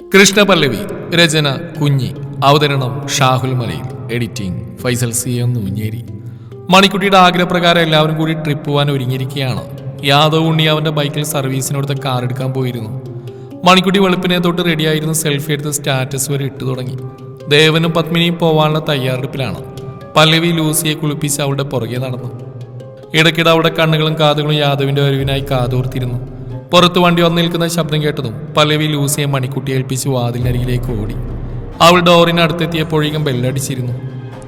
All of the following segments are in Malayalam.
കൃഷ്ണപല്ലവി രചന കുഞ്ഞി അവതരണം Shahul Malayil editing Faisal C M Noonjeri. മണിക്കുട്ടിയുടെ ആഗ്രഹപ്രകാരം എല്ലാവരും കൂടി ട്രിപ്പ് പോകാൻ ഒരുങ്ങിയിരിക്കുകയാണ്. യാദവ് ഉണ്ണി അവന്റെ ബൈക്കിൽ സർവീസിനടുത്ത് കാർ എടുക്കാൻ പോയിരുന്നു. മണിക്കുട്ടി വെളുപ്പിനെ തൊട്ട് റെഡിയായിരുന്ന് സെൽഫി എടുത്ത് സ്റ്റാറ്റസ് വരെ ഇട്ടു തുടങ്ങി. ദേവനും പത്മിനിയും പോവാനുള്ള തയ്യാറെടുപ്പിലാണ്. പല്ലവി ലൂസിയെ കുളിപ്പിച്ച് അവളുടെ പുറകെ നടന്നു. ഇടയ്ക്കിടെ അവിടെ കണ്ണുകളും കാതുകളും യാദവിന്റെ വരവിനായി കാതോർത്തിരുന്നു. പുറത്ത് വണ്ടി വന്നു നിൽക്കുന്ന ശബ്ദം കേട്ടതും പലവി ലൂസിയെ മണിക്കുട്ടി ഏൽപ്പിച്ച് വാതിലിനരികിലേക്ക് ഓടി. അവൾ ഡോറിനടുത്തെത്തിയപ്പോഴേക്കും ബെല്ലടിച്ചിരുന്നു.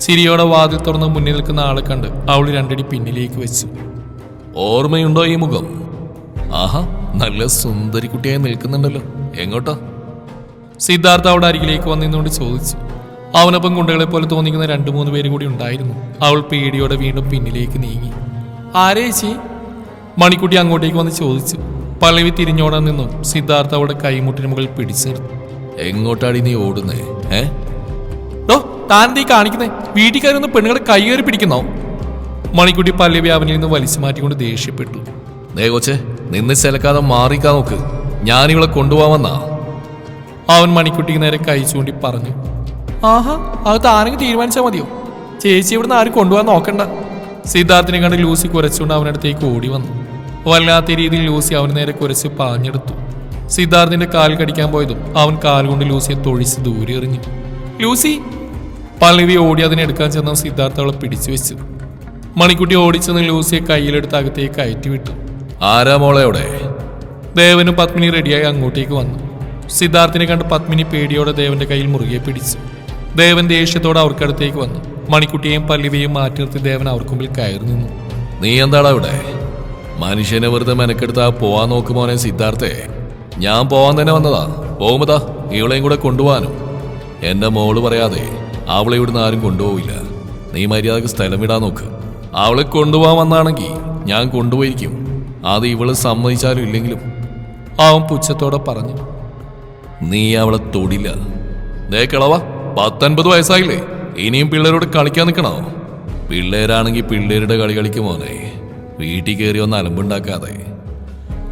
ചിരിയോടെ വാതിൽ തുറന്ന് മുന്നിൽ നിൽക്കുന്ന ആളെ കണ്ട് അവൾ രണ്ടടി പിന്നിലേക്ക് വെച്ചു. ഓർമ്മയുണ്ടോ ഈ മുഖം? ആഹാ നല്ല സുന്ദരി കുട്ടിയായി നിൽക്കുന്നുണ്ടല്ലോ. എങ്ങോട്ടോ? സിദ്ധാർത്ഥ അവിടെ അരികിലേക്ക് വന്നിരുന്നുകൊണ്ട് ചോദിച്ചു. അവനൊപ്പം കുണ്ടകളെ പോലെ തോന്നിക്കുന്ന രണ്ടു മൂന്ന് പേര് കൂടി ഉണ്ടായിരുന്നു. അവൾ പേടിയോടെ വീണ്ടും പിന്നിലേക്ക് നീങ്ങി. ആരേച്ചി മണിക്കുട്ടി അങ്ങോട്ടേക്ക് വന്ന് ചോദിച്ചു. പല്ലവി തിരിഞ്ഞോടാൻ നിന്നും സിദ്ധാർത്ഥ അവിടെ കൈമുട്ടിന് മുകളിൽ പിടിച്ചു നിർത്തി എങ്ങോട്ടാടി നീ ഓടുന്നേ? ഏ? ഡോ താനെന്തീ കാണിക്കുന്നേ? വീട്ടിൽ കയറി ഒന്ന് പെണ്ണുങ്ങളെ കയറി പിടിക്കുന്നോ? മണിക്കുട്ടി പല്ലവി അവനിൽ നിന്ന് വലിച്ചു മാറ്റിക്കൊണ്ട് ദേഷ്യപ്പെട്ടു. ദേ കൊച്ചെ നിന്ന് ചിലക്കാതെ മാറിക്കാ നോക്ക്. ഞാനിവളെ കൊണ്ടുപോവാമെന്നാ അവൻ മണിക്കുട്ടിക്ക് നേരെ കൈ ചൂണ്ടി പറഞ്ഞു. ആഹാ അത് താനെങ്കിൽ തീരുമാനിച്ചാൽ മതിയോ? ചേച്ചി ഇവിടുന്ന് ആരും കൊണ്ടുപോകാൻ നോക്കണ്ട. സിദ്ധാർത്ഥിനെ കണ്ട് ലൂസി കുരച്ചുകൊണ്ട് അവനടുത്തേക്ക് ഓടി വന്നു. വല്ലാത്ത രീതിയിൽ ലൂസി അവന് നേരെ കുരച്ച് പാഞ്ഞെടുത്തു. സിദ്ധാർത്ഥിന്റെ കാൽ കടിക്കാൻ പോയതും അവൻ കാൽ കൊണ്ട് ലൂസിയെ തൊഴിച്ച് ദൂരെ എറിഞ്ഞു. ലൂസി പല്ലവി ഓടി അതിനെ എടുക്കാൻ ചെന്ന സിദ്ധാർത്ഥ അവളെ പിടിച്ചു വെച്ചു. മണിക്കുട്ടി ഓടിച്ചെന്ന് ലൂസിയെ കയ്യിലെടുത്ത് അകത്തേക്ക് കയറ്റി വിട്ടു ആരാ മോളെ അവിടെ? ദേവനും പത്മിനി റെഡിയായി അങ്ങോട്ടേക്ക് വന്നു. സിദ്ധാർത്ഥിനെ കണ്ട് പത്മിനി പേടിയോടെ ദേവന്റെ കയ്യിൽ മുറുകെ പിടിച്ചു. ദേവൻ ദേഷ്യത്തോടെ അവർക്കടുത്തേക്ക് വന്നു. മണിക്കുട്ടിയെയും പല്ലവിയെയും മാറ്റി നിർത്തി ദേവൻ അവർക്ക് മുമ്പിൽ കയറി നിന്നു. നീ എന്താടാ ഇവിടെ മനുഷ്യനെ വെറുതെ മെനക്കെടുത്താ പോവാൻ നോക്കുമോനെ സിദ്ധാർത്ഥേ. ഞാൻ പോവാൻ തന്നെ വന്നതാ. പോകുമ്പതാ ഇവളെയും കൂടെ കൊണ്ടുപോകാനും എന്റെ മോൾ പറയാതെ അവളെ ഇവിടുന്ന് ആരും കൊണ്ടുപോവില്ല. നീ മര്യാദയ്ക്ക് സ്ഥലം വിടാൻ നോക്ക്. അവളെ കൊണ്ടുപോകാൻ വന്നാണെങ്കിൽ ഞാൻ കൊണ്ടുപോയിരിക്കും. അത് ഇവൾ സമ്മതിച്ചാലും ഇല്ലെങ്കിലും അവൻ പുച്ഛത്തോടെ പറഞ്ഞു. നീ അവളെ തൊടില്ല. ദേ കിളവ പത്തൊൻപത് വയസ്സായില്ലേ. ഇനിയും പിള്ളേരോട് കളിക്കാൻ നിൽക്കണോ പിള്ളേരാണെങ്കിൽ പിള്ളേരുടെ കളി കളിക്കുമോനെ വീട്ടിൽ കയറി ഒന്ന് അലമ്പുണ്ടാക്കാതെ.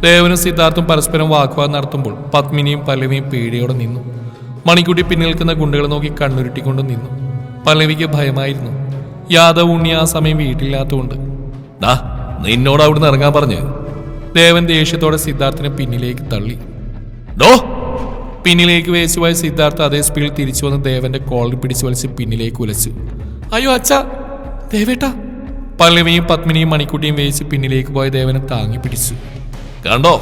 ദേവനും സിദ്ധാർത്ഥും പരസ്പരം വാഗ്വാദം നടത്തുമ്പോൾ പത്മിനിയും പല്ലവിയും പേടിയോടെ നിന്നു. മണിക്കുട്ടി പിന്നിൽ നിൽക്കുന്ന ഗുണ്ടകളെ നോക്കി കണ്ണുരുട്ടിക്കൊണ്ട് നിന്നു. പല്ലവിക്ക് ഭയമായിരുന്നു. യാദവ് ഉണ്ണി ആ സമയം വീട്ടിലില്ലാത്തതുകൊണ്ട്. ദാ നിന്നോട് അവിടുന്ന് ഇറങ്ങാൻ പറഞ്ഞു. ദേവൻ ദേഷ്യത്തോടെ സിദ്ധാർത്ഥിനെ പിന്നിലേക്ക് തള്ളി. ഡോ! പിന്നിലേക്ക് വേച്ചുപോയ സിദ്ധാർത്ഥ അതേ സ്പീഡിൽ തിരിച്ചു വന്ന് ദേവന്റെ കോളിൽ പിടിച്ചു വലിച്ച് പിന്നിലേക്ക് ഉലച്ചു. അയ്യോ അച്ഛാ! ദേവേട്ടാ! പല്ലവിയും പത്മിനിയും മണിക്കുട്ടിയും വേച്ച് പിന്നിലേക്ക് പോയ ദേവനെ താങ്ങി പിടിച്ചു. കണ്ടോ?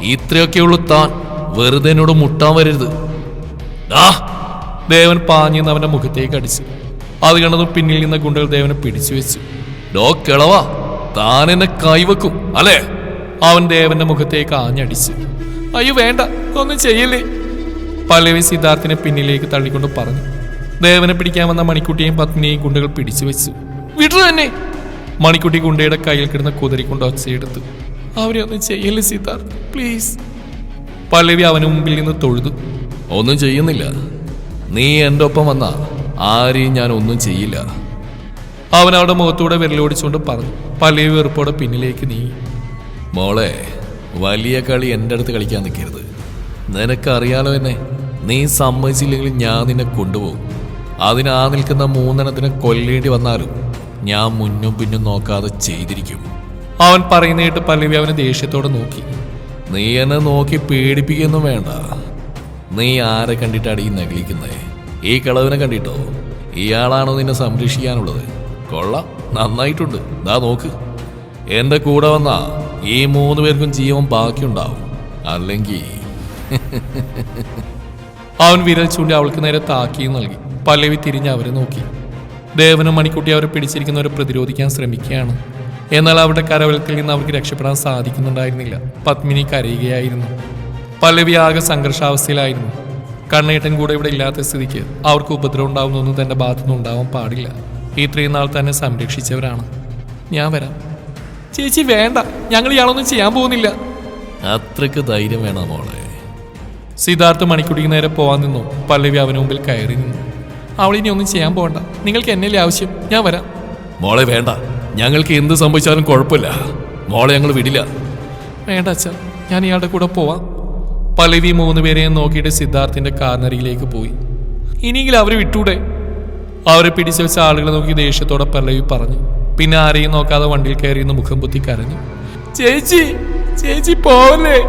ഇത്രയൊക്കെയുള്ളൂ താൻ. വെറുതെ എന്നോട് മുട്ടാൻ വരരുത്. ദാ ദേവൻ പാഞ്ഞെന്ന് അവന്റെ മുഖത്തേക്ക് അടിച്ചു. അത് കണ്ടതും പിന്നിൽ നിന്ന ഗുണ്ടകൾ ദേവനെ പിടിച്ചു വെച്ചു. ഡോ കിളവാ. താൻ എന്നെ കൈവെക്കും അല്ലേ? അവൻ ദേവന്റെ മുഖത്തേക്ക് ആഞ്ഞടിച്ചു. അയ്യോ വേണ്ട ഒന്നും ചെയ്യല്ലേ? പല്ലവി സിദ്ധാർത്ഥിനെ പിന്നിലേക്ക് തള്ളിക്കൊണ്ട് പറഞ്ഞു. ദേവനെ പിടിക്കാൻ വന്ന മണിക്കുട്ടിയെയും പത്നിയെയും ഗുണ്ടകൾ പിടിച്ചു വെച്ചു. വിട്ടു തന്നെ മണിക്കുട്ടി ഗുണ്ടയുടെ കയ്യിൽ കിടന്ന കുതിരി കുതിരിക്കൊണ്ട് ഒച്ചയെടുത്തു അവരെ ഒന്നും ചെയ്യല്ലേ സിദ്ധാർത്ഥ്? പ്ലീസ് പല്ലവി അവന് മുമ്പിൽ നിന്ന് തൊഴുതു. ഒന്നും ചെയ്യുന്നില്ല. നീ എന്റെ ഒപ്പം വന്ന ആരെയും ഞാൻ ഒന്നും ചെയ്യില്ല. അവൻ അവളുടെ മുഖത്തൂടെ വിരലോടിച്ചുകൊണ്ട് പറഞ്ഞു. പല്ലവി വെറുപ്പോടെ പിന്നിലേക്ക് നീ മോളെ വലിയ കളി എന്റെ അടുത്ത് കളിക്കാൻ നിൽക്കരുത്. നിനക്കറിയാലോ എന്നെ നീ സമ്മതിച്ചില്ലെങ്കിൽ ഞാൻ നിന്നെ കൊണ്ടുപോകും. അതിനാ നിൽക്കുന്ന മൂന്നെണ്ണത്തിനെ കൊല്ലേണ്ടി വന്നാലും ഞാൻ മുന്നും പിന്നും നോക്കാതെ ചെയ്തിരിക്കും. അവൻ പറയുന്നേട്ട് പല്ലവി അവനെ ദേഷ്യത്തോടെ നോക്കി. നീ എന്നെ നോക്കി പേടിപ്പിക്കൊന്നും വേണ്ട. നീ ആരെ കണ്ടിട്ടാണ് ഈ നകലിക്കുന്നത് ഈ കളവിനെ കണ്ടിട്ടോ? ഇയാളാണോ നിന്നെ സംരക്ഷിക്കാനുള്ളത്? കൊള്ളാം നന്നായിട്ടുണ്ട്. ദാ നോക്ക്. എന്റെ കൂടെ വന്നാ ഈ മൂന്ന് പേർക്കും ജീവൻ ബാക്കിയുണ്ടാവും. അല്ലെങ്കിൽ അവൻ വിരൽ ചൂണ്ടി അവൾക്ക് നേരെ താക്കിയും നൽകി. പല്ലവി തിരിഞ്ഞ് അവരെ നോക്കി. ദേവനും മണിക്കുട്ടി അവരെ പിടിച്ചിരിക്കുന്നവരെ പ്രതിരോധിക്കാൻ ശ്രമിക്കുകയാണ്. എന്നാൽ അവരുടെ കരവലത്തിൽ നിന്ന് അവർക്ക് രക്ഷപ്പെടാൻ സാധിക്കുന്നുണ്ടായിരുന്നില്ല. പത്മിനി കരയുകയായിരുന്നു. പല്ലവി ആകെ സംഘർഷാവസ്ഥയിലായിരുന്നു. കണ്ണേട്ടൻ കൂടെ ഇവിടെ ഇല്ലാത്ത സ്ഥിതിക്ക് അവർക്ക് ഉപദ്രവം ഉണ്ടാവുന്നൊന്നും തന്റെ ഭാഗത്തുനിന്ന് ഉണ്ടാവാൻ പാടില്ല. ഇത്രയും നാൾ തന്നെ സംരക്ഷിച്ചവരാണ്. ഞാൻ വരാം. ചേച്ചി വേണ്ട. ഞങ്ങൾ ഇയാളൊന്നും ചെയ്യാൻ പോകുന്നില്ല. അത്രയ്ക്ക് ധൈര്യം വേണം മോളെ? സിദ്ധാർത്ഥ മണിക്കുടിക്ക് നേരെ പോവാൻ നിന്നു. പല്ലവി അവന് മുമ്പിൽ കയറി നിന്നു. അവൾ ഇനി ഒന്നും ചെയ്യാൻ പോകണ്ട നിങ്ങൾക്ക് എന്നല്ലേ ആവശ്യം. ഞാൻ വരാം. മോളെ വേണ്ട. ഞങ്ങൾക്ക് എന്ത് സംഭവിച്ചാലും കുഴപ്പമില്ല. മോളെ ഞങ്ങൾ വിടില്ല. വേണ്ട അച്ഛ. ഞാൻ ഇയാളുടെ കൂടെ പോവാം. പല്ലവി മൂന്നുപേരെയും നോക്കിയിട്ട് സിദ്ധാർത്ഥിന്റെ കാർനരിയിലേക്ക് പോയി. ഇനിയെങ്കിലും അവരെ വിട്ടൂടെ? അവരെ പിടിച്ചു വെച്ച ആളുകളെ നോക്കി ദേഷ്യത്തോടെ പല്ലവി പറഞ്ഞു. പിന്നെ ആരെയും നോക്കാതെ വണ്ടിയിൽ കയറിയെന്ന് മുഖം പൊത്തി കരഞ്ഞു. ചേച്ചി ചേച്ചി പോവല്ലേ?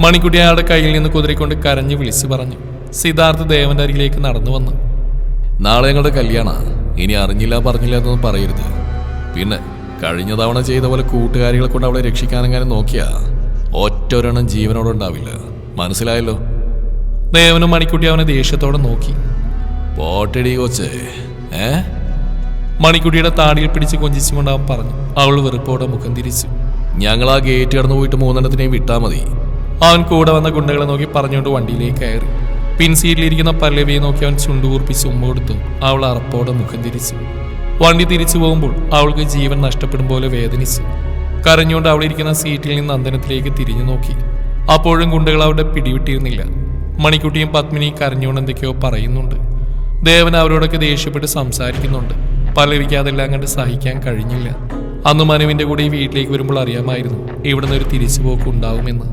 മണിക്കുട്ടി അയാളുടെ കയ്യിൽ നിന്ന് കുതിരക്കൊണ്ട് കരഞ്ഞു വിളിച്ചു പറഞ്ഞു. സിദ്ധാർത്ഥ ദേവന്റെ അരികിലേക്ക് നടന്നു വന്നു. നാളെ ഞങ്ങളുടെ കല്യാണ. ഇനി അറിഞ്ഞില്ല പറഞ്ഞില്ല എന്നൊന്നും പറയരുത്. പിന്നെ കഴിഞ്ഞ തവണ ചെയ്ത പോലെ കൂട്ടുകാരികളെ കൊണ്ട് അവളെ രക്ഷിക്കാനെങ്ങാനും നോക്കിയാ ഒറ്റൊരെണ്ണം ജീവനോടെ ഉണ്ടാവില്ല. മനസ്സിലായല്ലോ? ദേവനും മണിക്കുട്ടി അവനെ ദേഷ്യത്തോടെ നോക്കി. പോട്ടടി കൊച്ചേ ഏ? മണിക്കുട്ടിയുടെ താടിയിൽ പിടിച്ച് കൊഞ്ചിച്ചുകൊണ്ട് അവൻ പറഞ്ഞു. അവൾ വെറുപ്പോടെ മുഖം തിരിച്ചു. ഞങ്ങൾ ആ ഗേറ്റ് കടന്നു പോയിട്ട് മൂന്നെണ്ണത്തിനെയും വിട്ടാൽ മതി. അവൻ കൂടെ വന്ന ഗുണ്ടകളെ നോക്കി പറഞ്ഞുകൊണ്ട് വണ്ടിയിലേക്ക് കയറി. പിൻസീറ്റിലിരിക്കുന്ന പല്ലവിയെ നോക്കി അവൻ ചുണ്ടുകൂർപ്പിച്ച് ഉമ്മ കൊടുത്തു. അവൾ അറപ്പോടെ മുഖം തിരിച്ചു. വണ്ടി തിരിച്ചു പോകുമ്പോൾ അവൾക്ക് ജീവൻ നഷ്ടപ്പെടും പോലെ വേദനിച്ചു. കരഞ്ഞുകൊണ്ട് അവൾ ഇരിക്കുന്ന സീറ്റിൽ നിന്ന് അന്തനത്തിലേക്ക് തിരിഞ്ഞു നോക്കി. അപ്പോഴും ഗുണ്ടകൾ അവിടെ പിടിവിട്ടിരുന്നില്ല. മണിക്കുട്ടിയും പത്മിനിയും കരഞ്ഞുകൊണ്ട് എന്തൊക്കെയോ പറയുന്നുണ്ട്. ദേവൻ അവരോടൊക്കെ ദേഷ്യപ്പെട്ട് സംസാരിക്കുന്നുണ്ട്. പലവിക്ക് അതെല്ലാം കണ്ട് സഹിക്കാൻ കഴിഞ്ഞില്ല. അന്ന് മനുവിന്റെ കൂടെ ഈ വീട്ടിലേക്ക് വരുമ്പോൾ അറിയാമായിരുന്നു ഇവിടുന്ന് ഒരു തിരിച്ചുപോക്ക് ഉണ്ടാവുമെന്ന്.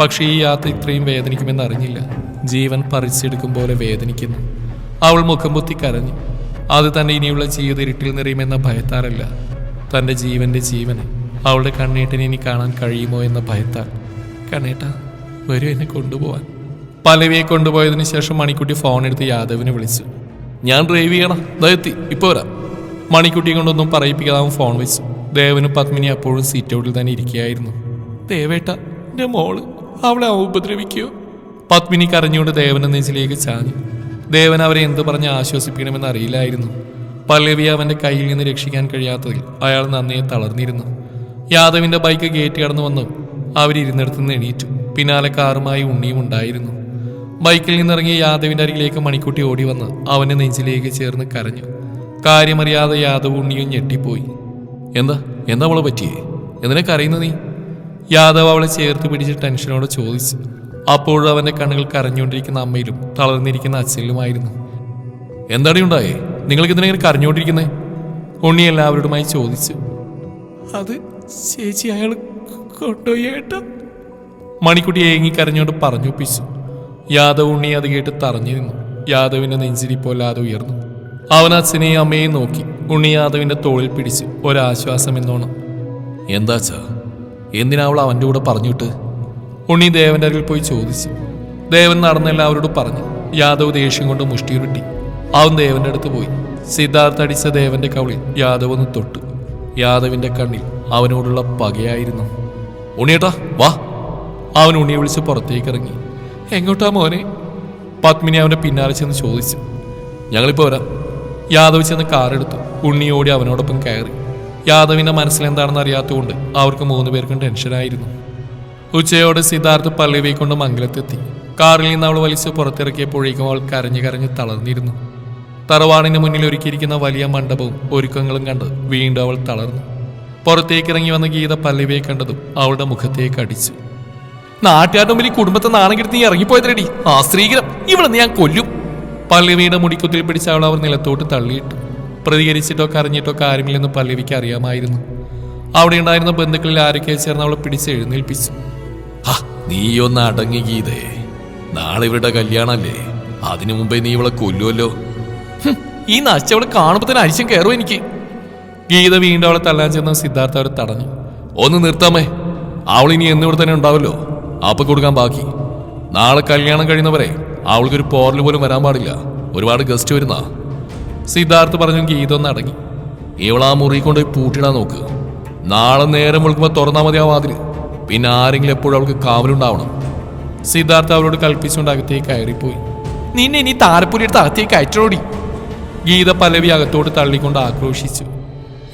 പക്ഷേ ഈ യാത്ര ഇത്രയും വേദനിക്കുമെന്ന് അറിഞ്ഞില്ല. ജീവൻ പറിച്ചെടുക്കും പോലെ വേദനിക്കുന്നു. അവൾ മുഖം പൊത്തി കരഞ്ഞു. അത് തന്നെ ഇനിയുള്ള ജീവിത ഇരുട്ടിൽ നിറയുമെന്ന ഭയത്താറല്ല തന്റെ ജീവന്റെ ജീവനെ അവളുടെ കണ്ണേട്ടനെ ഇനി കാണാൻ കഴിയുമോ എന്ന ഭയത്താൽ. കണ്ണേട്ട വരൂ എന്നെ കൊണ്ടുപോവാൻ. പലവിയെ കൊണ്ടുപോയതിനു ശേഷം മണിക്കുട്ടി ഫോൺ എടുത്ത് യാദവിനെ വിളിച്ചു. ഞാൻ ഡ്രൈവ് ചെയ്യണം. ദയത്തി ഇപ്പോൾ വരാം. മണിക്കുട്ടിയെ കൊണ്ടൊന്നും പറയിപ്പിക്കാതെ അവൻ ഫോൺ വെച്ചു. ദേവനും പത്മിനി അപ്പോഴും സീറ്റ് ഔട്ടിൽ തന്നെ ഇരിക്കുകയായിരുന്നു. ദേവേട്ട എന്റെ മോൾ അവളെ ഉപദ്രവിക്കുകയോ പത്മിനി കരഞ്ഞുകൊണ്ട് ദേവനെ നെഞ്ചിലേക്ക് ചാഞ്ഞു. ദേവൻ അവരെ എന്തു പറഞ്ഞ് ആശ്വസിപ്പിക്കണമെന്ന് അറിയില്ലായിരുന്നു. പല്ലവി അവന്റെ കയ്യിൽ നിന്ന് രക്ഷിക്കാൻ കഴിയാത്തതിൽ അയാൾ നന്നേ തളർന്നിരുന്നു. യാദവിന്റെ ബൈക്ക് ഗേറ്റ് കടന്നു വന്നു. അവരിരുന്നിടത്തു നിന്ന് എണീറ്റു. പിന്നാലെ കാറുമായി ഉണ്ണിയും ഉണ്ടായിരുന്നു. ബൈക്കിൽ നിന്നിറങ്ങിയ യാദവിന്റെ അരികിലേക്ക് മണിക്കുട്ടി ഓടി വന്ന് അവന്റെ നെഞ്ചിലേക്ക് ചേർന്ന് കരഞ്ഞു. കാര്യമറിയാതെ യാദവ് ഉണ്ണിയും ഞെട്ടിപ്പോയി. എന്താ? എന്താ അവളെ പറ്റിയേ? എന്തിനാ കരയുന്ന നീ? യാദവ് അവളെ ചേർത്ത് പിടിച്ച് ടെൻഷനോടെ ചോദിച്ചു. അപ്പോഴും കണ്ണുകൾ കരഞ്ഞുകൊണ്ടിരിക്കുന്ന അമ്മയിലും തളർന്നിരിക്കുന്ന അച്ഛനിലുമായിരുന്നു. എന്താണ് ഉണ്ടായേ? നിങ്ങൾക്ക് ഇതിനെങ്ങനെ കരഞ്ഞുകൊണ്ടിരിക്കുന്നേ? ഉണ്ണി എല്ലാവരോടുമായി ചോദിച്ചു. അത് ചേച്ചി അയാൾ കൊണ്ടുപോയി ഏട്ടാ. മണിക്കുട്ടി ഏങ്ങി കരഞ്ഞുകൊണ്ട് പറഞ്ഞൊപ്പിച്ചു. യാദവ് ഉണ്ണി അത് കേട്ട് തറഞ്ഞു നിന്നു. യാദവിന്റെ നെഞ്ചിരിപ്പോല്ലാതെ ഉയർന്നു. അവൻ അച്ഛനെയും അമ്മയെയും നോക്കി. ഉണ്ണി യാദവിന്റെ തോളിൽ പിടിച്ച് ഒരാശ്വാസം എന്നോണം. എന്താച്ചാ എന്തിനാ അവൾ അവന്റെ കൂടെ പറഞ്ഞിട്ട് ഉണ്ണി ദേവന്റെ അരിൽ പോയി ചോദിച്ചു. ദേവൻ നടന്ന എല്ലാവരോടും പറഞ്ഞു യാദവ് ദേഷ്യം കൊണ്ട് മുഷ്ടിയുരുട്ടി അവൻ ദേവന്റെ അടുത്ത് പോയി. സിദ്ധാർത്ഥ അടിച്ച ദേവന്റെ കവളിൽ യാദവ് ഒന്ന് തൊട്ടു. യാദവിന്റെ കണ്ണിൽ അവനോടുള്ള പകയായിരുന്നു. ഉണ്ണിയേട്ടാ വാ. അവൻ ഉണ്ണിയെ വിളിച്ച് പുറത്തേക്ക് ഇറങ്ങി. എങ്ങോട്ടാ മോനെ? പത്മിനി അവന്റെ പിന്നാലെ ചെന്ന് ചോദിച്ചു. ഞങ്ങളിപ്പോ വരാം. യാദവ് ചെന്ന് കാറെടുത്തു ഉണ്ണിയോടി അവനോടൊപ്പം കയറി. യാദവിന്റെ മനസ്സിലെന്താണെന്ന് അറിയാത്തതുകൊണ്ട് അവർക്ക് മൂന്ന് പേർക്കും ടെൻഷനായിരുന്നു. ഉച്ചയോടെ സിദ്ധാർത്ഥ് പല്ലവിയെ കൊണ്ട് മംഗലത്തെത്തി. കാറിൽ നിന്ന് അവൾ വലിച്ച് പുറത്തിറക്കിയപ്പോഴേക്കും അവൾ കരഞ്ഞു കരഞ്ഞ് തളർന്നിരുന്നു. തറവാടിന് മുന്നിൽ ഒരുക്കിയിരിക്കുന്ന വലിയ മണ്ഡപവും ഒരുക്കങ്ങളും കണ്ട് വീണ്ടും അവൾ തളർന്നു. പുറത്തേക്ക് ഇറങ്ങി വന്ന ഗീത പല്ലവിയെ കണ്ടതും അവളുടെ മുഖത്തേക്ക് അടിച്ചു. നാട്ടുകാരുടെ മുമ്പിൽ കുടുംബത്തെ നാണം കെടുത്ത് നീ ഇറങ്ങിപ്പോയതിരടി ആ സ്ത്രീകരം ഇവിടെ ഞാൻ കൊല്ലും. പല്ലവിയുടെ മുടിക്കുത്തിൽ പിടിച്ച അവൾ അവർ നിലത്തോട്ട് തള്ളിയിട്ടു. പ്രതികരിച്ചിട്ടോ കരഞ്ഞിട്ടോ കാര്യമില്ലെന്ന് പല്ലവിക്ക് അറിയാമായിരുന്നു. അവിടെ ഉണ്ടായിരുന്ന ബന്ധുക്കളിൽ ആരൊക്കെ ചേർന്ന് അവളെ പിടിച്ച് എഴുന്നേൽപ്പിച്ചു. "ഹാ, നീയൊന്ന് അടങ്ങി ഗീതേ. നാളെ ഇവരുടെ കല്യാണല്ലേ? അതിനു മുമ്പേ നീ ഇവളെ കൊല്ലുമല്ലോ ഈ ഈ നശിച്ചവളെ കാണുമ്പോ തന്നെ അരിശം കയറും എനിക്ക്. ഗീത വീണ്ടും അവളെ തള്ളാൻ ചെന്ന സിദ്ധാർത്ഥ അവരെ തടഞ്ഞു. ഒന്ന് നിർത്താമേ. അവൾ ഇനി എന്നിവിടെ തന്നെ ഉണ്ടാവല്ലോ. അപ്പൊ കൊടുക്കാൻ ബാക്കി. നാളെ കല്യാണം കഴിയുന്നവരെ അവൾക്കൊരു പോറൽ പോലും വരാൻ പാടില്ല. ഒരുപാട് ഗസ്റ്റ് വരുന്ന. സിദ്ധാർത്ഥ് പറഞ്ഞു ഗീത ഒന്ന് അടങ്ങി. ഇവളാ മുറി കൊണ്ട് പൂട്ടിടാൻ നോക്ക്. നാളെ നേരം വിളിക്കുമ്പോൾ തുറന്നാൽ മതി ആ പിന്നെ ആരെങ്കിലും എപ്പോഴും അവൾക്ക് കാവലുണ്ടാവണം. സിദ്ധാർത്ഥ അവളോട് കൽപ്പിച്ചുകൊണ്ട് അകത്തേക്ക് കയറിപ്പോയി. നിന്നെ ഇനി താരപ്പുലിയെടുത്ത് അകത്തേക്ക് അയച്ചോടി. ഗീത പലവി അകത്തോട്ട് തള്ളിക്കൊണ്ട് ആക്രോശിച്ചു.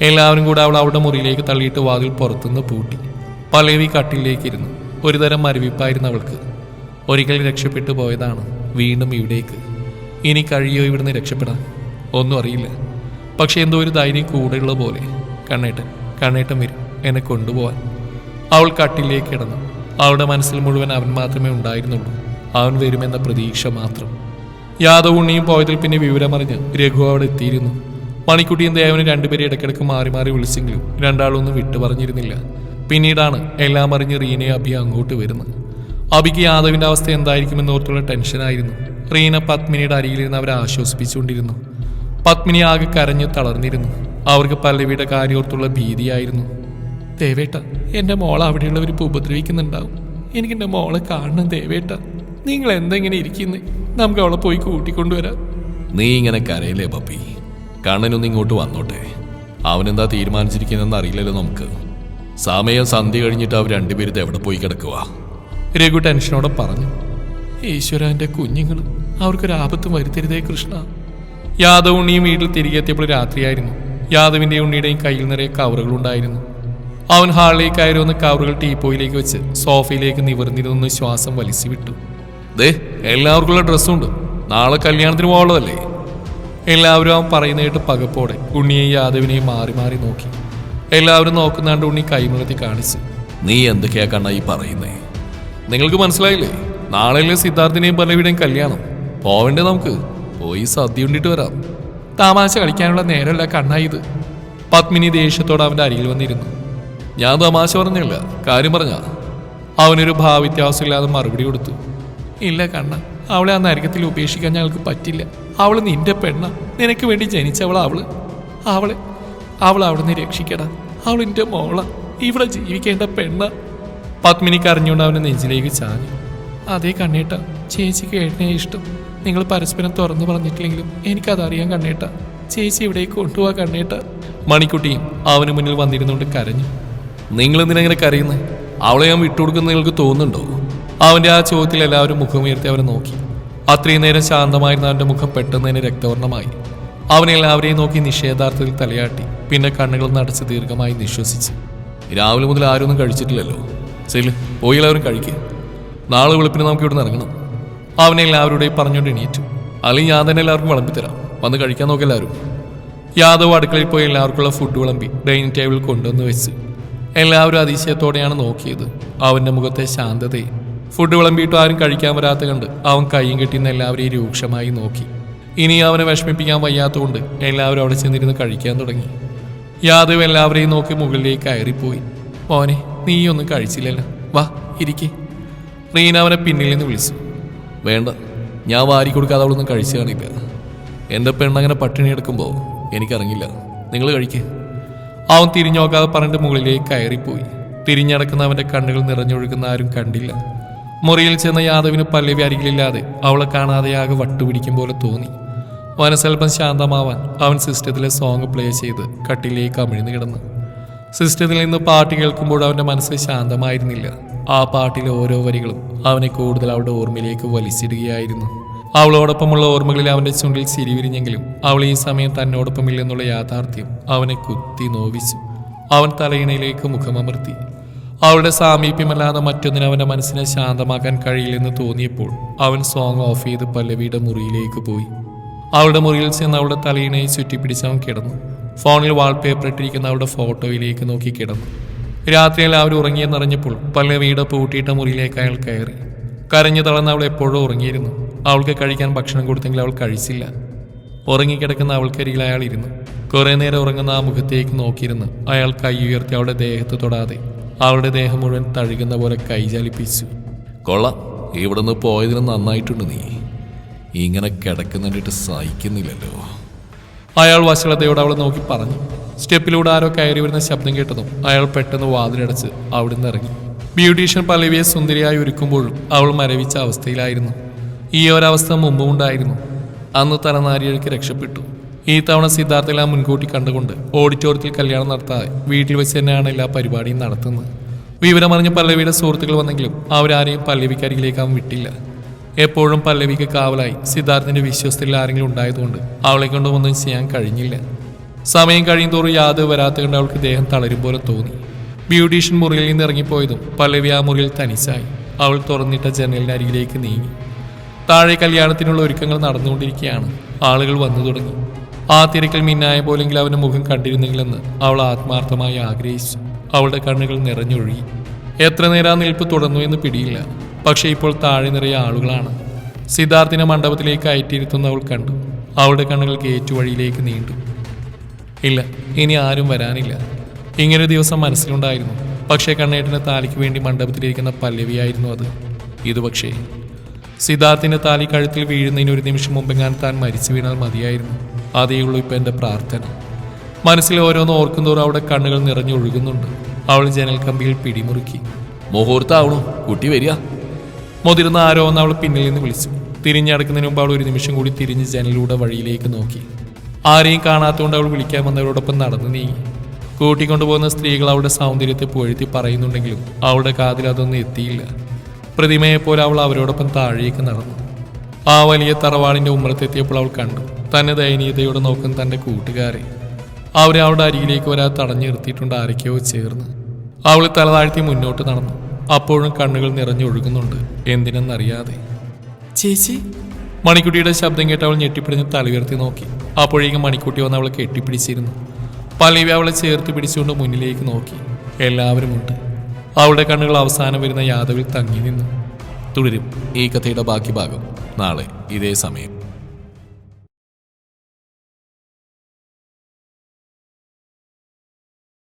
എല്ലാവരും കൂടെ അവൾ അവളുടെ മുറിയിലേക്ക് തള്ളിയിട്ട് വാതിൽ പുറത്തുനിന്ന് പൂട്ടി. പലവി കട്ടിലേക്കിരുന്നു. ഒരുതരം മരവിപ്പായിരുന്നു അവൾക്ക്. ഒരിക്കൽ രക്ഷപ്പെട്ടു പോയതാണ് വീണ്ടും ഇവിടേക്ക്. ഇനി കഴിയോ ഇവിടുന്ന് രക്ഷപ്പെടാൻ? ഒന്നും അറിയില്ല. പക്ഷെ എന്തോ ഒരു ധൈര്യം കൂടെയുള്ള പോലെ. കണ്ണേട്ടൻ കണ്ണേട്ടൻ വരും. എന്നെ കൊണ്ടുപോവാൻ. അവൾ കട്ടിലേക്ക് കിടന്നു. അവളുടെ മനസ്സിൽ മുഴുവൻ അവൻ മാത്രമേ ഉണ്ടായിരുന്നുള്ളൂ. അവൻ വരുമെന്ന പ്രതീക്ഷ മാത്രം. യാദവ് ഉണ്ണിയും പോയതിൽ പിന്നെ വിവരമറിഞ്ഞ് രഘു അവിടെ എത്തിയിരുന്നു. മണിക്കുട്ടിയും ദേവനും രണ്ടുപേരെ ഇടയ്ക്കിടയ്ക്ക് മാറി മാറി വിളിച്ചെങ്കിലും രണ്ടാളൊന്നും വിട്ടു പറഞ്ഞിരുന്നില്ല പിന്നീടാണ് എല്ലാം അറിഞ്ഞ് റീനയും അഭി അങ്ങോട്ട് വരുന്നത്. അബിക്ക് യാദവിന്റെ അവസ്ഥ എന്തായിരിക്കുമെന്ന് ഓർത്തുള്ള ടെൻഷനായിരുന്നു. റീന പത്മിനിയുടെ അരികിലിരുന്ന് അവരെ ആശ്വസിപ്പിച്ചുകൊണ്ടിരുന്നു. പത്മിനി ആകെ കരഞ്ഞ് തളർന്നിരുന്നു. അവർക്ക് പല്ലവിയുടെ കാര്യോർത്തുള്ള ഭീതിയായിരുന്നു. ദേവേട്ട എന്റെ മോളെ അവിടെയുള്ളവർ ഇപ്പോൾ ഉപദ്രവിക്കുന്നുണ്ടാവും. എനിക്ക് എന്റെ മോളെ കാണണം ദേവേട്ട. നിങ്ങൾ എന്തെങ്ങനെ ഇരിക്കുന്നു? നമുക്ക് അവളെ പോയി കൂട്ടിക്കൊണ്ടുവരാം. നീ ഇങ്ങനെ കരയില്ലേ പപ്പി? കണ്ണനൊന്ന് ഇങ്ങോട്ട് വന്നോട്ടെ. അവനെന്താ തീരുമാനിച്ചിരിക്കുന്നതെന്ന് അറിയില്ലല്ലോ നമുക്ക്. സമയം സന്ധി കഴിഞ്ഞിട്ട് അവർ രണ്ടുപേരും എവിടെ പോയി കിടക്കുക രഘു ടെൻഷനോടെ പറഞ്ഞു. ഈശ്വര എന്റെ കുഞ്ഞുങ്ങൾ അവർക്കൊരാപത്തും വരുത്തരുതേ കൃഷ്ണ. യാദവ് ഉണ്ണിയും വീട്ടിൽ തിരികെ എത്തിയപ്പോൾ രാത്രിയായിരുന്നു. യാദവിന്റെയും ഉണ്ണിയുടെയും കയ്യിൽ നിറയെ കവറുകളുണ്ടായിരുന്നു. അവൻ ഹാളിലേക്ക് ആയിരുന്ന കവറുകൾ ടീപ്പോയിലേക്ക് വെച്ച് സോഫയിലേക്ക് നിവർന്നിരുന്ന് ശ്വാസം വലിച്ചു വിട്ടു. ദേ എല്ലാവർക്കുള്ള ഡ്രസ്സുണ്ട്. നാളെ കല്യാണത്തിന് പോകാനുള്ളതല്ലേ? എല്ലാവരും അവൻ പറയുന്ന കേട്ട് പകപ്പോടെ ഉണ്ണിയെയും യാദവിനെയും മാറി മാറി നോക്കി. എല്ലാവരും നോക്കുന്നാണ്ട് ഉണ്ണി കൈമുഖത്തി കാണിച്ചു. നീ എന്തൊക്കെയാ കണ്ണ ഈ പറയുന്നേ? നിങ്ങൾക്ക് മനസ്സിലായില്ലേ? നാളെയല്ലേ സിദ്ധാർത്ഥിനെയും പലവിടെയും കല്യാണം. പോവണ്ടേ നമുക്ക്? പോയി സദ്യ ഉണ്ടിട്ട് വരാം. താമാശ കളിക്കാനുള്ള നേരമല്ല കണ്ണായത് പത്മിനി ദേഷ്യത്തോടെ അവന്റെ അരികിൽ വന്നിരുന്നു. ഞാൻ തമാശ പറഞ്ഞില്ല. കാര്യം പറഞ്ഞ അവനൊരു ഭാവ്യത്യാസമില്ലാതെ മറുപടി കൊടുത്തു. ഇല്ല കണ്ണ അവളെ ആ നരകത്തിൽ ഉപേക്ഷിക്കാൻ ഞങ്ങൾക്ക് പറ്റില്ല. അവൾ നിന്റെ പെണ്ണ. നിനക്ക് വേണ്ടി ജനിച്ചവള അവൾ. അവളെ അവൾ അവിടുന്ന് രക്ഷിക്കടാ. അവൾ എന്റെ മോള. ഇവിടെ ജീവിക്കേണ്ട പെണ്ണ. പത്മിനി കരഞ്ഞുകൊണ്ട് അവനെ നെഞ്ചിലേക്ക് ചാഞ്ഞു. അതേ കണ്ണേട്ട ചേച്ചിക്ക് ഏട്ടനെ ഇഷ്ടം. നിങ്ങൾ പരസ്പരം തുറന്നു പറഞ്ഞിട്ടില്ലെങ്കിലും എനിക്കതറിയാൻ കണ്ണേട്ട. ചേച്ചി ഇവിടേക്ക് കൊണ്ടുപോവാ കണ്ണേട്ട. മണിക്കുട്ടിയും അവന് മുന്നിൽ വന്നിരുന്നുകൊണ്ട് കരഞ്ഞു. നിങ്ങൾ എന്തിനെങ്ങനെ കരയുന്നത് അവളെ ഞാൻ വിട്ടുകൊടുക്കുന്ന നിങ്ങൾക്ക് തോന്നുന്നുണ്ടോ? അവന്റെ ആ ചോദ്യത്തിൽ എല്ലാവരും മുഖമുയർത്തി അവരെ നോക്കി. അത്രയും നേരം ശാന്തമായിരുന്ന അവന്റെ മുഖം പെട്ടെന്ന് തന്നെ രക്തവർണമായി. അവനെ എല്ലാവരെയും നോക്കി നിഷേധാർത്ഥത്തിൽ തലയാട്ടി പിന്നെ കണ്ണുകൾ നടച്ച് ദീർഘമായി നിശ്വസിച്ച്. രാവിലെ മുതൽ ആരും ഒന്നും കഴിച്ചിട്ടില്ലല്ലോ. ശരി പോയി എല്ലാവരും കഴിക്കുക നാളെ വെളുപ്പിന് നമുക്ക് ഇവിടെ ഇറങ്ങണം. അവനെ എല്ലാവരുടെയും പറഞ്ഞുകൊണ്ട് എണീറ്റു. അല്ലെങ്കിൽ ഞാൻ തന്നെ എല്ലാവർക്കും വിളമ്പിത്തരാം വന്ന് കഴിക്കാൻ നോക്കി എല്ലാവരും. യാദവ് അടുക്കളയിൽ പോയി എല്ലാവർക്കുള്ള ഫുഡ് വിളമ്പി ഡൈനിങ് ടേബിൾ കൊണ്ടുവന്ന് വെച്ച്. എല്ലാവരും അതിശയത്തോടെയാണ് നോക്കിയത്. അവന്റെ മുഖത്തെ ശാന്തതയെ. ഫുഡ് വിളമ്പിയിട്ട് ആരും കഴിക്കാൻ വരാത്ത കണ്ട് അവൻ കൈയും കെട്ടിന്ന് എല്ലാവരെയും രൂക്ഷമായി നോക്കി. ഇനി അവനെ വിഷമിപ്പിക്കാൻ വയ്യാത്തതുകൊണ്ട് എല്ലാവരും അവിടെ ചെന്നിരുന്ന് കഴിക്കാൻ തുടങ്ങി. യാദവ് എല്ലാവരെയും നോക്കി മുകളിലേക്ക് കയറിപ്പോയി. മോനെ നീയൊന്നും കഴിച്ചില്ലല്ലോ. വാ ഇരിക്കേ. റീന അവനെ പിന്നിൽ നിന്ന് വിളിച്ചു. വേണ്ട. ഞാൻ വാരി കൊടുക്കാതെ അവളൊന്നും കഴിച്ചു കാണില്ല എന്റെ പെണ്ണങ്ങനെ പട്ടിണി എടുക്കുമ്പോൾ എനിക്കറിഞ്ഞില്ല. നിങ്ങൾ കഴിക്കേ. അവൻ തിരിഞ്ഞു നോക്കാതെ പറഞ്ഞിട്ട് മുകളിലേക്ക് കയറിപ്പോയി. തിരിഞ്ഞടക്കുന്ന അവന്റെ കണ്ണുകൾ നിറഞ്ഞൊഴുകുന്ന ആരും കണ്ടില്ല. മുറിയിൽ ചെന്ന യാദവിന് പല്ലവി അരികിലില്ലാതെ അവളെ കാണാതെ കാണാതെയാകെ വട്ടുപിടിക്കും പോലെ തോന്നി. മനസ്സൽപ്പം ശാന്തമാവാൻ അവൻ സിസ്റ്റത്തിലെ സോങ് പ്ലേ ചെയ്ത് കട്ടിലേക്ക് അമിഴ്ന്നു കിടന്നു. സിസ്റ്റത്തിൽ നിന്ന് പാട്ട് കേൾക്കുമ്പോൾ അവന്റെ മനസ്സ് ശാന്തമായിരുന്നില്ല. ആ പാട്ടിലെ ഓരോ വരികളും അവനെ കൂടുതൽ അവളുടെ ഓർമ്മയിലേക്ക് വലിച്ചിടുകയായിരുന്നു. അവളോടൊപ്പമുള്ള ഓർമ്മകളിൽ അവന്റെ ചുണ്ടിൽ ചിരി വിരിഞ്ഞെങ്കിലും അവൾ ഈ സമയം തന്നോടൊപ്പമില്ലെന്നുള്ള യാഥാർത്ഥ്യം അവനെ കുത്തി നോവിച്ചു. അവൻ തലയിണയിലേക്ക് മുഖമമർത്തി. അവളുടെ സാമീപ്യമല്ലാതെ മറ്റൊന്നിനും അവന്റെ മനസ്സിനെ ശാന്തമാക്കാൻ കഴിയില്ലെന്ന് തോന്നിയപ്പോൾ അവൻ സോങ് ഓഫ് ചെയ്ത് പല്ലവിയുടെ മുറിയിലേക്ക് പോയി. അവളുടെ മുറിയിൽ ചെന്ന് അവളുടെ തലയിണയെ ചുറ്റിപ്പിടിച്ച് അവൻ കിടന്നു. ഫോണിൽ വാൾപേപ്പർ ഇട്ടിരിക്കുന്ന അവളുടെ ഫോട്ടോയിലേക്ക് നോക്കി കിടന്നു. രാത്രിയിൽ അവർ ഉറങ്ങിയെന്നറിഞ്ഞപ്പോൾ പല്ലവിയുടെ പൂട്ടിയിട്ട മുറിയിലേക്ക് അയാൾ കയറി. കരഞ്ഞു തളർന്ന് അവൾ എപ്പോഴും ഉറങ്ങിയിരുന്നു. അവൾക്ക് കഴിക്കാൻ ഭക്ഷണം കൊടുത്തെങ്കിൽ അവൾ കഴിച്ചില്ല. ഉറങ്ങിക്കിടക്കുന്ന അവൾക്കരികിൽ അയാൾ ഇരുന്നു. കുറേ നേരം ഉറങ്ങുന്ന ആ മുഖത്തേക്ക് നോക്കിയിരുന്ന് അയാൾ കൈ ഉയർത്തി അവളുടെ ദേഹത്ത് തൊടാതെ അവളുടെ ദേഹം മുഴുവൻ തഴുകുന്ന പോലെ കൈ ചലിപ്പിച്ചു. കൊള്ളാം. ഇവിടുന്ന് പോയതിന് നന്നായിട്ടുണ്ട് നീ. ഇങ്ങനെ കിടക്കുന്നിട്ട് സഹിക്കുന്നില്ലല്ലോ. അയാൾ വശളതയോട് അവളെ നോക്കി പറഞ്ഞു. സ്റ്റെപ്പിലൂടെ ആരോ കയറി വരുന്ന ശബ്ദം കേട്ടതും അയാൾ പെട്ടെന്ന് വാതിലടച്ച് അവിടുന്ന് ഇറങ്ങി. ബ്യൂട്ടീഷ്യൻ പലവിയെ സുന്ദരിയായി ഒരുക്കുമ്പോഴും അവൾ മരവിച്ച അവസ്ഥയിലായിരുന്നു. ഈ ഒരവസ്ഥ മുമ്പും ഉണ്ടായിരുന്നു. അന്ന് തലനാരിഴയ്ക്ക് രക്ഷപ്പെട്ടു. ഈ തവണ സിദ്ധാർത്ഥെല്ലാം മുൻകൂട്ടി കണ്ടുകൊണ്ട് ഓഡിറ്റോറിയത്തിൽ കല്യാണം നടത്താതെ വീട്ടിൽ വെച്ച് തന്നെയാണ് എല്ലാ പരിപാടിയും നടത്തുന്നത്. വിവരമറിഞ്ഞ് പല്ലവിയുടെ സുഹൃത്തുക്കൾ വന്നെങ്കിലും അവരാരെയും പല്ലവിക്കരികിലേക്ക് അവൻ വിട്ടില്ല. എപ്പോഴും പല്ലവിക്ക് കാവലായി സിദ്ധാർത്ഥിന്റെ വിശ്വസത്തിൽ ആരെങ്കിലും ഉണ്ടായതുകൊണ്ട് അവളെ കൊണ്ട് ഒന്നും ചെയ്യാൻ കഴിഞ്ഞില്ല. സമയം കഴിയും തോറും യാതൊരു വരാത്ത കണ്ട് അവൾക്ക് ദേഹം തളരും പോലെ തോന്നി. ബ്യൂട്ടീഷ്യൻ മുറിയിൽ നിന്ന് ഇറങ്ങിപ്പോയതും പല്ലവി ആ മുറിയിൽ തനിച്ചായി. അവൾ തുറന്നിട്ട ജനലിനരികിലേക്ക് നീങ്ങി. താഴെ കല്യാണത്തിനുള്ള ഒരുക്കങ്ങൾ നടന്നുകൊണ്ടിരിക്കുകയാണ്. ആളുകൾ വന്നു തുടങ്ങി. ആ തിരക്കിൽ മിന്നായ പോലെങ്കിൽ അവന്റെ മുഖം കണ്ടിരുന്നെങ്കിലെന്ന് അവൾ ആത്മാർത്ഥമായി ആഗ്രഹിച്ചു. അവളുടെ കണ്ണുകൾ നിറഞ്ഞൊഴുകി. എത്ര നേരം ആ നിൽപ്പ് തുടർന്നു എന്ന് പിടിയില്ല. പക്ഷേ ഇപ്പോൾ താഴെ നിറയെ ആളുകളാണ്. സിദ്ധാർത്ഥിനെ മണ്ഡപത്തിലേക്ക് അയറ്റിയിരുത്തുന്ന അവൾ കണ്ടു. അവളുടെ കണ്ണുകൾ ഗേറ്റ് വഴിയിലേക്ക് നീണ്ടു. ഇല്ല ഇനി ആരും വരാനില്ല. ഇങ്ങനൊരു ദിവസം മനസ്സിലുണ്ടായിരുന്നു. പക്ഷേ കണ്ണേട്ടന്റെ താലിക്ക് വേണ്ടി മണ്ഡപത്തിലിരിക്കുന്ന പല്ലവിയായിരുന്നു അത്. ഇത് പക്ഷേ സിദ്ധാർത്ഥിന്റെ താലി കഴുത്തിൽ വീഴുന്നതിന് ഒരു നിമിഷം മുമ്പെങ്ങാൻ താൻ മരിച്ചു വീണാൽ മതിയായിരുന്നു. അതേയുള്ളൂ ഇപ്പം എന്റെ പ്രാർത്ഥന. മനസ്സിൽ ഓരോന്ന് ഓർക്കുന്തോറും അവിടെ കണ്ണുകൾ നിറഞ്ഞൊഴുകുന്നുണ്ട്. അവൾ ജനൽ കമ്പിയിൽ പിടിമുറുക്കി. മുഹൂർത്താവണു കുട്ടി വരിക. മുതിർന്ന ആരോ എന്ന് അവൾ പിന്നിൽ നിന്ന് വിളിച്ചു. തിരിഞ്ഞടക്കുന്നതിന് മുമ്പ് അവൾ ഒരു നിമിഷം കൂടി തിരിഞ്ഞ് ജനലിലൂടെ വഴിയിലേക്ക് നോക്കി. ആരെയും കാണാത്തതുകൊണ്ട് അവൾ വിളിക്കാൻ വന്നവരോടൊപ്പം നടന്നു നീങ്ങി. കൂട്ടിക്കൊണ്ടുപോകുന്ന സ്ത്രീകൾ അവളുടെ സൗന്ദര്യത്തെ പുകഴ്ത്തി പറയുന്നുണ്ടെങ്കിലും അവളുടെ കാതിൽ അതൊന്നും എത്തിയില്ല. പ്രതിമയെപ്പോലെ അവൾ അവരോടൊപ്പം താഴേക്ക് നടന്നു. ആ വലിയ തറവാടിന്റെ ഉമ്മറത്തെത്തിയപ്പോൾ അവൾ കണ്ടു. തന്നെ ദയനീയതയോടെ നോക്കുന്ന തന്റെ കൂട്ടുകാരെ. അവരെ അവളുടെ അരികിലേക്ക് വരാതെ തടഞ്ഞു നിർത്തിയിട്ടുണ്ട് ആരൊക്കെയോ ചേർന്ന്. അവൾ തലതാഴ്ത്തി മുന്നോട്ട് നടന്നു. അപ്പോഴും കണ്ണുകൾ നിറഞ്ഞൊഴുകുന്നുണ്ട്. എന്തിനെന്നറിയാതെ. ചേച്ചി. മണിക്കുട്ടിയുടെ ശബ്ദം കേട്ട് അവൾ ഞെട്ടിപ്പിടിഞ്ഞ് തലയുയർത്തി നോക്കി. അപ്പോഴേക്കും മണിക്കുട്ടി വന്ന് അവളെ കെട്ടിപ്പിടിച്ചിരുന്നു. പലവി അവളെ ചേർത്ത് പിടിച്ചുകൊണ്ട് മുന്നിലേക്ക് നോക്കി. എല്ലാവരുമുണ്ട്. അവളുടെ കണ്ണുകൾ അവസാനം വരുന്ന യാദവിൽ തങ്ങി നിന്നു. തുടരും ഈ കഥയുടെ ബാക്കി ഭാഗം നാളെ ഇതേ സമയം.